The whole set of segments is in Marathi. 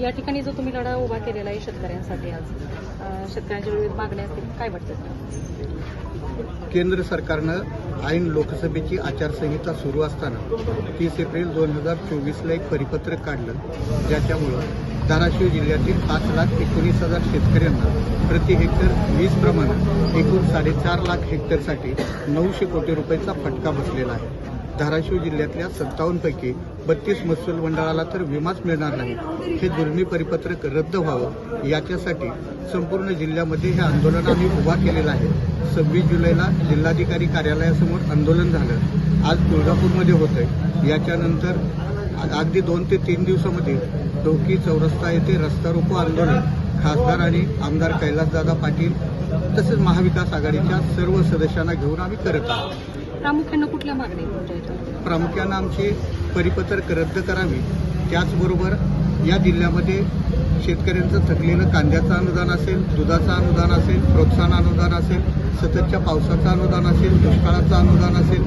या ठिकाणी जो तुम्ही लढा उभा केलेला आहे शेतकऱ्यांसाठी आज शेतकऱ्यांच्या विविध मागण्या असतील काय वाटतं? केंद्र सरकारनं ऐन लोकसभेची आचारसंहिता सुरू असताना तीस एप्रिल दोन हजार चोवीसला एक परिपत्रक काढलं ज्याच्यामुळं धाराशिव जिल्ह्यातील पाच लाख एकोणीस हजार शेतकऱ्यांना प्रति हेक्टर वीज प्रमाण एकूण साडेचार लाख हेक्टरसाठी नऊशे कोटी रुपयाचा फटका बसलेला आहे. धाराशिव जिल्ह्यातल्या सत्तावन्नपैकी बत्तीस महसूल मंडळाला तर विमाच मिळणार नाही. हे दुर्मी परिपत्रक रद्द व्हावं याच्यासाठी संपूर्ण जिल्ह्यामध्ये हे आंदोलन आम्ही उभा केलेलं आहे. सव्वीस जुलैला जिल्हाधिकारी कार्यालयासमोर आंदोलन झालं. आज तुळजापूरमध्ये होतंय. याच्यानंतर अगदी दोन ते तीन दिवसामध्ये डोकी चौरस्ता येथे रस्ता रोको आंदोलन खासदार आणि आमदार कैलासदादा पाटील तसेच महाविकास आघाडीच्या सर्व सदस्यांना घेऊन आम्ही करत आहोत. प्रामुख्यानं कुठल्या मागण्या प्रामुख्यानं आमची परिपत्रक रद्द करावी. त्याचबरोबर या जिल्ह्यामध्ये शेतकऱ्यांचं थकलेलं कांद्याचं अनुदान असेल दुधाचं अनुदान असेल प्रोत्साहन अनुदान असेल सततच्या पावसाचं अनुदान असेल दुष्काळाचं अनुदान असेल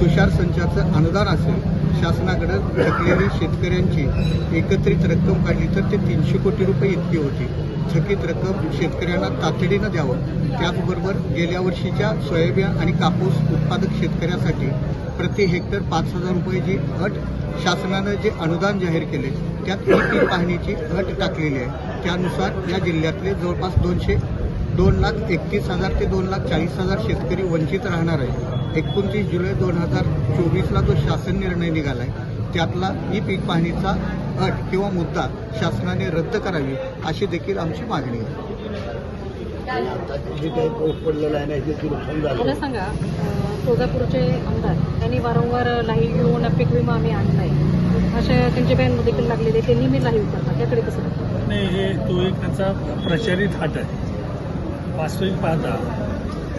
तुषार संचाचं अनुदान असेल शासनाकडं थकलेली शेतकऱ्यांची एकत्रित रक्कम काढली तर ते तीनशे कोटी रुपये इतकी होती. थकीत रक्कम शेतकऱ्यांना तातडीनं द्यावं. त्याचबरोबर गेल्या वर्षीच्या सोयाबीन आणि कापूस उत्पादक शेतकऱ्यासाठी प्रति हेक्टर पाच हजार रुपये जी अट शासनानं जे अनुदान जाहीर केले त्यात पीक पाहणीची अट टाकलेली आहे. त्यानुसार या जिल्ह्यातले जवळपास दोनशे दोन लाख एकतीस हजार ते दोन लाख चाळीस हजार शेतकरी वंचित राहणार आहे एकोणतीस जुलै दोन हजार चोवीसला जो शासन निर्णय निघाला आहे त्यातला ई पीक पाहणीचा अट किंवा मुद्दा शासनाने रद्द करावी अशी देखील आमची मागणी आहे. जे काही पाऊस पडलेला आहे नुकसान झालं. मला सांगा तुळजापूरचे आमदार त्यांनी वारंवार लाईव्ह येऊन पीक विमा आम्ही आणलाय. अशा त्यांच्या बॅनमध्ये देखील लागलेले ते नेहमी लाईव्ह करतात त्याकडे कसं? नाही हे तो एक त्याचा प्रचारित हाट आहे. वास्तविक पाहता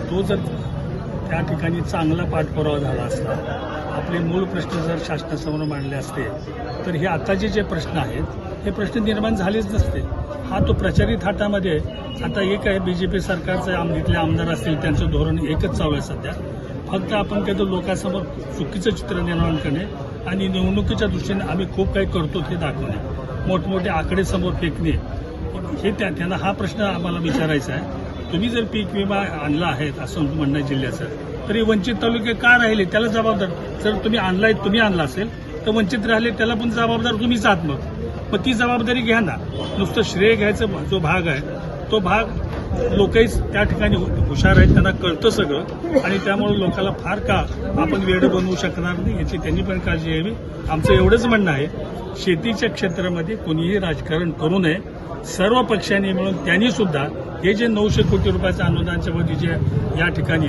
तो जर त्या ठिकाणी चांगला पाठपुरावा झाला असता आपले मूळ प्रश्न जर शासनासमोर मांडले असते तर हे आताचे जे प्रश्न आहेत हे प्रश्न निर्माण झालेच नसते. हा तो प्रचारित हाटामध्ये आता एक आहे बी जे पी सरकारचे आम इथले आमदार असतील त्यांचं धोरण एकच चालू आहे सध्या. फक्त आपण काही तो लोकांसमोर चुकीचं चित्र निर्माण करणे आणि निवडणुकीच्या दृष्टीने आम्ही खूप काही करतो हे दाखवणे. मोठमोठे आकडे समोर फेकणे. हे त्या त्यांना हा प्रश्न आम्हाला विचारायचा आहे. तुम्ही जर पीक विमा आणला आहे असं म्हणणं जिल्ह्याचं तरी वंचित तालुके का राहिले? त्याला जबाबदार. जर तुम्ही आणलाय तुम्ही आणला असेल तर वंचित राहिले त्याला पण जबाबदार तुम्हीच आहात मग. मग ती जबाबदारी घ्या ना. नुसतं श्रेय घ्यायचा जो भाग आहे तो भाग लोकही त्या ठिकाणी हुशार आहेत त्यांना कळतं सगळं. आणि त्यामुळे लोकांना फार का आपण वेळ बनवू शकणार नाही याची त्यांनी पण काळजी घ्यावी. आमचं एवढंच म्हणणं आहे शेतीच्या क्षेत्रामध्ये कोणीही राजकारण करू नये. सर्व पक्षांनी मिळून त्यांनी सुद्धा हे जे नऊशे कोटी रुपयाचं अनुदानच्या मध्ये जे या ठिकाणी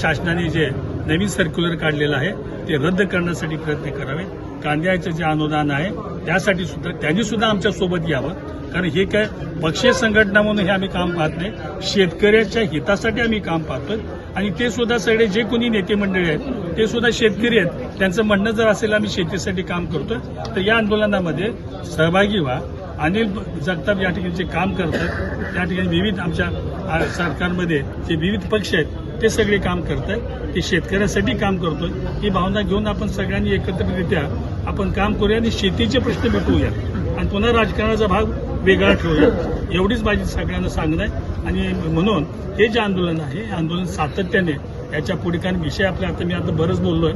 शासनाने जे नवीन सर्क्युलर काढलेलं आहे ते रद्द करण्यासाठी प्रयत्न करावे. कांद्याचं जे अनुदान आहे त्यासाठी सुद्धा त्यांनी सुद्धा आमच्यासोबत यावं. कारण हे काय पक्षीय संघटना म्हणून हे आम्ही काम पाहत नाही. शेतकऱ्याच्या हितासाठी आम्ही काम पाहतोय. आणि ते सुद्धा सगळे जे कोणी नेते मंडळी आहेत ते सुद्धा शेतकरी आहेत. त्यांचं म्हणणं जर असेल आम्ही शेतीसाठी काम करतोय तर या आंदोलनामध्ये सहभागी व्हा. अनिल जगताप या ठिकाणी जे काम करतात. त्या ठिकाणी विविध आमच्या सरकारमध्ये जे विविध पक्ष आहेत ते सगळे काम करत आहेत ते शेतकऱ्यासाठी काम करतोय ही भावना घेऊन आपण सगळ्यांनी एकत्रितरित्या आपण काम करूया आणि शेतीचे प्रश्न मिटवूया. आणि पुन्हा राजकारणाचा भाग वेगळा ठेवूया. एवढीच माझी सगळ्यांना सांगणं आहे. आणि म्हणून हे जे आंदोलन आहे हे आंदोलन सातत्याने याच्यापुढे कारण विषय आपल्या आता मी आता बरंच बोललोय.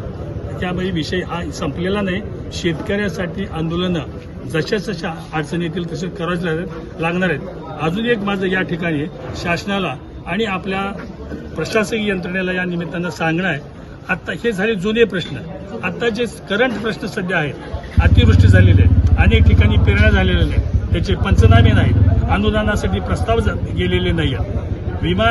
त्यामुळे विषय हा संपलेला नाही. शेतकऱ्यासाठी आंदोलनं जशा जशा अडचणी येतील तसे करावच लागणार आहेत. अजून एक माझं या ठिकाणी शासनाला आणि आपल्या प्रशासकीय यंत्रणेला या निमित्तानं सांगणं आहे. आता हे झाले जुने प्रश्न. आता जे करंट प्रश्न सध्या आहेत अतिवृष्टी झालेली आहे अनेक ठिकाणी पेरण्या झालेल्या नाहीत. त्याचे पंचनामे नाहीत. अनुदानासाठी प्रस्ताव गेलेले नाही आहेत विमा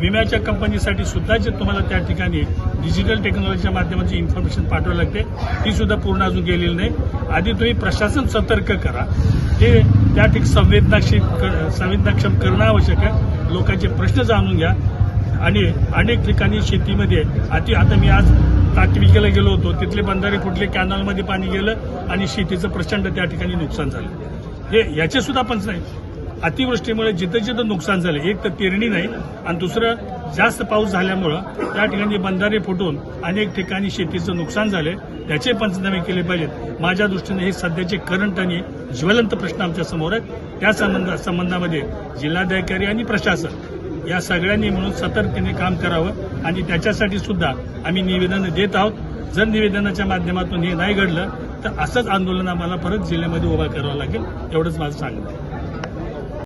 विम्याच्या कंपनीसाठी सुद्धा जे तुम्हाला त्या ठिकाणी डिजिटल टेक्नॉलॉजीच्या माध्यमाची इन्फॉर्मेशन पाठवावी लागते ती सुद्धा पूर्ण अजून गेलेली नाही. आधी तुम्ही प्रशासन सतर्क करा. हे त्या ठिकाणी संवेदनाशील संवेदनाक्षम करणं आवश्यक आहे. लोकांचे प्रश्न जाणून घ्या. आणि अनेक ठिकाणी शेतीमध्ये अति आता मी आज ताकविकेला गेलो होतो. तिथले बंधारे फुटले कॅनलमध्ये पाणी गेलं आणि शेतीचं प्रचंड त्या ठिकाणी नुकसान झालं. हे याचे सुद्धा पंच नाही. अतिवृष्टीमुळे जिथं जिथं नुकसान झालं एक तर पेरणी नाही आणि दुसरं जास्त पाऊस झाल्यामुळं त्या ठिकाणी बंधारे फुटून अनेक ठिकाणी शेतीचं नुकसान झाले त्याचे पंचनामे केले पाहिजेत. माझ्या दृष्टीने हे सध्याचे करंट आणि ज्वलंत प्रश्न आमच्यासमोर आहेत. त्या संबंधा संबंधामध्ये जिल्हाधिकारी आणि प्रशासन या सगळ्यांनी म्हणून सतर्कतेने काम करावं आणि त्याच्यासाठी सुद्धा आम्ही निवेदन देत आहोत. जर निवेदनाच्या माध्यमातून हे नाही घडलं तर असंच आंदोलन आम्हाला परत जिल्ह्यामध्ये उभा करावं लागेल एवढंच माझं सांगणं आहे.